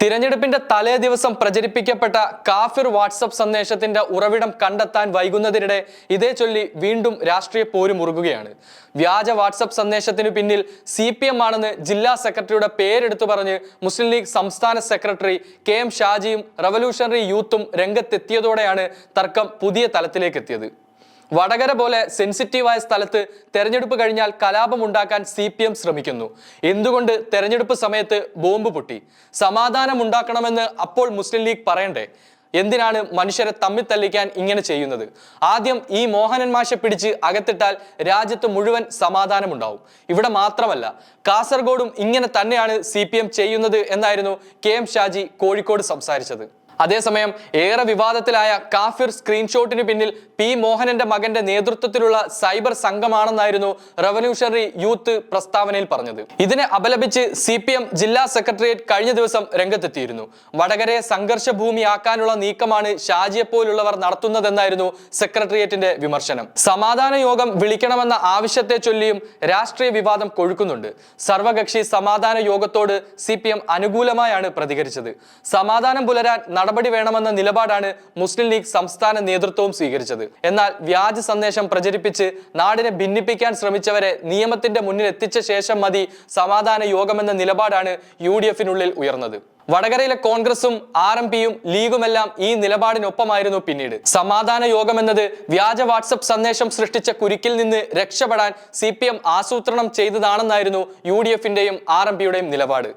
തിരഞ്ഞെടുപ്പിന്റെ തലേ ദിവസം പ്രചരിപ്പിക്കപ്പെട്ട കാഫിർ വാട്സപ്പ് സന്ദേശത്തിന്റെ ഉറവിടം കണ്ടെത്താൻ വൈകുന്നതിനിടെ ഇതേ ചൊല്ലി വീണ്ടും രാഷ്ട്രീയ പോര് മുറുകുകയാണ്. വ്യാജ വാട്സപ്പ് സന്ദേശത്തിനു പിന്നിൽ സി പി എം ആണെന്ന് ജില്ലാ സെക്രട്ടറിയുടെ പേരെടുത്തു പറഞ്ഞ് മുസ്ലിം ലീഗ് സംസ്ഥാന സെക്രട്ടറി കെ എം ഷാജിയും റവല്യൂഷണറി യൂത്തും രംഗത്തെത്തിയതോടെയാണ് തർക്കം പുതിയ തലത്തിലേക്ക് എത്തിയത് വടകര പോലെ സെൻസിറ്റീവായ സ്ഥലത്ത് തെരഞ്ഞെടുപ്പ് കഴിഞ്ഞാൽ കലാപം ഉണ്ടാക്കാൻ സി പി എം ശ്രമിക്കുന്നു. എന്തുകൊണ്ട് തെരഞ്ഞെടുപ്പ് സമയത്ത് ബോംബ് പൊട്ടി? സമാധാനം ഉണ്ടാക്കണമെന്ന് അപ്പോൾ മുസ്ലിം ലീഗ് പറയണ്ടേ? എന്തിനാണ് മനുഷ്യരെ തമ്മിൽ തല്ലിക്കാൻ ഇങ്ങനെ ചെയ്യുന്നത്? ആദ്യം ഈ മോഹനൻ മാഷെ പിടിച്ച് അകത്തിട്ടാൽ രാജ്യത്ത് മുഴുവൻ സമാധാനമുണ്ടാവും. ഇവിടെ മാത്രമല്ല കാസർഗോഡും ഇങ്ങനെ തന്നെയാണ് സി ചെയ്യുന്നത് എന്നായിരുന്നു കെ എം ഷാജി കോഴിക്കോട് സംസാരിച്ചത്. അതേസമയം ഏറെ വിവാദത്തിലായ കാഫിർ സ്ക്രീൻഷോട്ടിന് പിന്നിൽ പി മോഹനന്റെ മകന്റെ നേതൃത്വത്തിലുള്ള സൈബർ സംഘമാണെന്നായിരുന്നു റവല്യൂഷണറി യൂത്ത് പ്രസ്താവനയിൽ പറഞ്ഞത്. ഇതിനെ അപലപിച്ച് സി ജില്ലാ സെക്രട്ടേറിയറ്റ് കഴിഞ്ഞ ദിവസം രംഗത്തെത്തിയിരുന്നു. വടകരയെ സംഘർഷ ഭൂമിയാക്കാനുള്ള നീക്കമാണ് ഷാജിയെ പോലുള്ളവർ നടത്തുന്നതെന്നായിരുന്നു സെക്രട്ടേറിയറ്റിന്റെ വിമർശനം. സമാധാന യോഗം വിളിക്കണമെന്ന ആവശ്യത്തെ ചൊല്ലിയും രാഷ്ട്രീയ വിവാദം കൊഴുക്കുന്നുണ്ട്. സർവകക്ഷി സമാധാന യോഗത്തോട് സി അനുകൂലമായാണ് പ്രതികരിച്ചത്. സമാധാനം പുലരാൻ നടപടി വേണമെന്ന നിലപാടാണ് മുസ്ലിം ലീഗ് സംസ്ഥാന നേതൃത്വവും സ്വീകരിച്ചത്. എന്നാൽ വ്യാജ സന്ദേശം പ്രചരിപ്പിച്ച് നാടിനെ ഭിന്നിപ്പിക്കാൻ ശ്രമിച്ചവരെ നിയമത്തിന്റെ മുന്നിൽ എത്തിച്ച ശേഷം മതി സമാധാന യോഗമെന്ന നിലപാടാണ് യു ഡി എഫിനുള്ളിൽ ഉയർന്നത്. വടകരയിലെ കോൺഗ്രസും ആർ എം പിയും ലീഗുമെല്ലാം ഈ നിലപാടിനൊപ്പമായിരുന്നു പിന്നീട്. സമാധാന യോഗം എന്നത് വ്യാജ വാട്സപ്പ് സന്ദേശം സൃഷ്ടിച്ച കുരുക്കിൽ നിന്ന് രക്ഷപ്പെടാൻ സി ആസൂത്രണം ചെയ്തതാണെന്നായിരുന്നു യു ഡി എഫിന്റെയും ആർ എം പിയുടെയും നിലപാട്.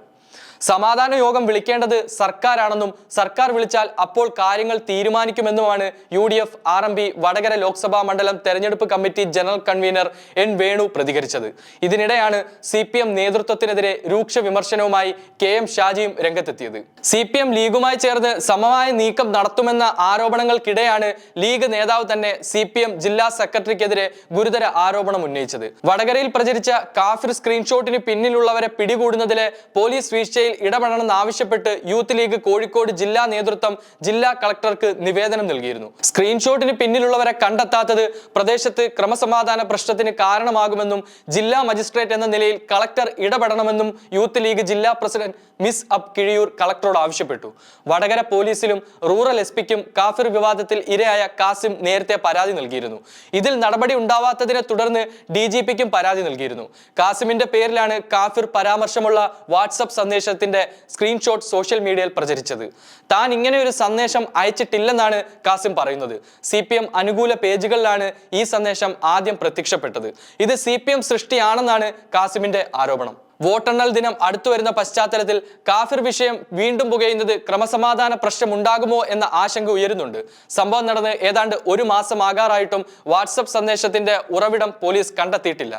സമാധാന യോഗം വിളിക്കേണ്ടത് സർക്കാരാണെന്നും സർക്കാർ വിളിച്ചാൽ അപ്പോൾ കാര്യങ്ങൾ തീരുമാനിക്കുമെന്നുമാണ് U D F R M P Vadakara Lok Sabha മണ്ഡലം തെരഞ്ഞെടുപ്പ് committee general convener N Venu പ്രതികരിച്ചത്. ഇതിനിടെയാണ് സി പി എം നേതൃത്വത്തിനെതിരെ രൂക്ഷ വിമർശനവുമായി കെ എം ഷാജിയും രംഗത്തെത്തിയത്. സി പി എം ലീഗുമായി ചേർന്ന് സമമായ നീക്കം നടത്തുമെന്ന ആരോപണങ്ങൾക്കിടെയാണ് ലീഗ് നേതാവ് തന്നെ സി പി എം ജില്ലാ സെക്രട്ടറിക്കെതിരെ ഗുരുതര ആരോപണം ഉന്നയിച്ചത്. വടകരയിൽ പ്രചരിച്ച കാഫിർ സ്ക്രീൻഷോട്ടിന് പിന്നിലുള്ളവരെ പിടികൂടുന്നതിലെ പോലീസ് വീഴ്ചയിൽ ഇടപെടണമെന്ന് ആവശ്യപ്പെട്ട് യൂത്ത് ലീഗ് കോഴിക്കോട് ജില്ലാ നേതൃത്വം ജില്ലാ കളക്ടർക്ക് നിവേദനം നൽകിയിരുന്നു. സ്ക്രീൻഷോട്ടിന് പിന്നിലുള്ളവരെ കണ്ടെത്താത്തത് പ്രദേശത്ത് ക്രമസമാധാന പ്രശ്നത്തിന് കാരണമാകുമെന്നും ജില്ലാ മജിസ്ട്രേറ്റ് എന്ന നിലയിൽ കളക്ടർ ഇടപെടണമെന്നും യൂത്ത് ലീഗ് ജില്ലാ പ്രസിഡന്റ് മിസ് അബ് കിഴിയൂർ കളക്ടറോട് ആവശ്യപ്പെട്ടു. വടകര പോലീസിലും റൂറൽ എസ് പിക്കും കാഫിർ വിവാദത്തിൽ ഇരയായ കാസിം നേരത്തെ പരാതി നൽകിയിരുന്നു. ഇതിൽ നടപടി ഉണ്ടാവാത്തതിനെ തുടർന്ന് ഡി ജി പിക്കും പരാതി നൽകിയിരുന്നു. കാസിമിന്റെ പേരിലാണ് കാഫിർ പരാമർശമുള്ള വാട്സപ്പ് സന്ദേശത്തിന്റെ സ്ക്രീൻഷോട്ട് സോഷ്യൽ മീഡിയയിൽ പ്രചരിച്ചത്. താൻ ഇങ്ങനെ ഒരു സന്ദേശം അയച്ചിട്ടില്ലെന്നാണ് കാസിം പറയുന്നത്. സി പി എം അനുകൂല പേജുകളിലാണ് ഈ സന്ദേശം ആദ്യം പ്രത്യക്ഷപ്പെട്ടത്. ഇത് സി പി എം സൃഷ്ടിയാണെന്നാണ് കാസിമിന്റെ ആരോപണം. വോട്ടെണ്ണൽ ദിനം അടുത്തു വരുന്ന പശ്ചാത്തലത്തിൽ കാഫിർ വിഷയം വീണ്ടും പുകയുന്നത് ക്രമസമാധാന പ്രശ്നം ഉണ്ടാകുമോ എന്ന ആശങ്ക ഉയരുന്നുണ്ട്. സംഭവം നടന്ന് ഏതാണ്ട് ഒരു മാസം ആകാറായിട്ടും വാട്സപ്പ് സന്ദേശത്തിന്റെ ഉറവിടം പോലീസ് കണ്ടെത്തിയിട്ടില്ല.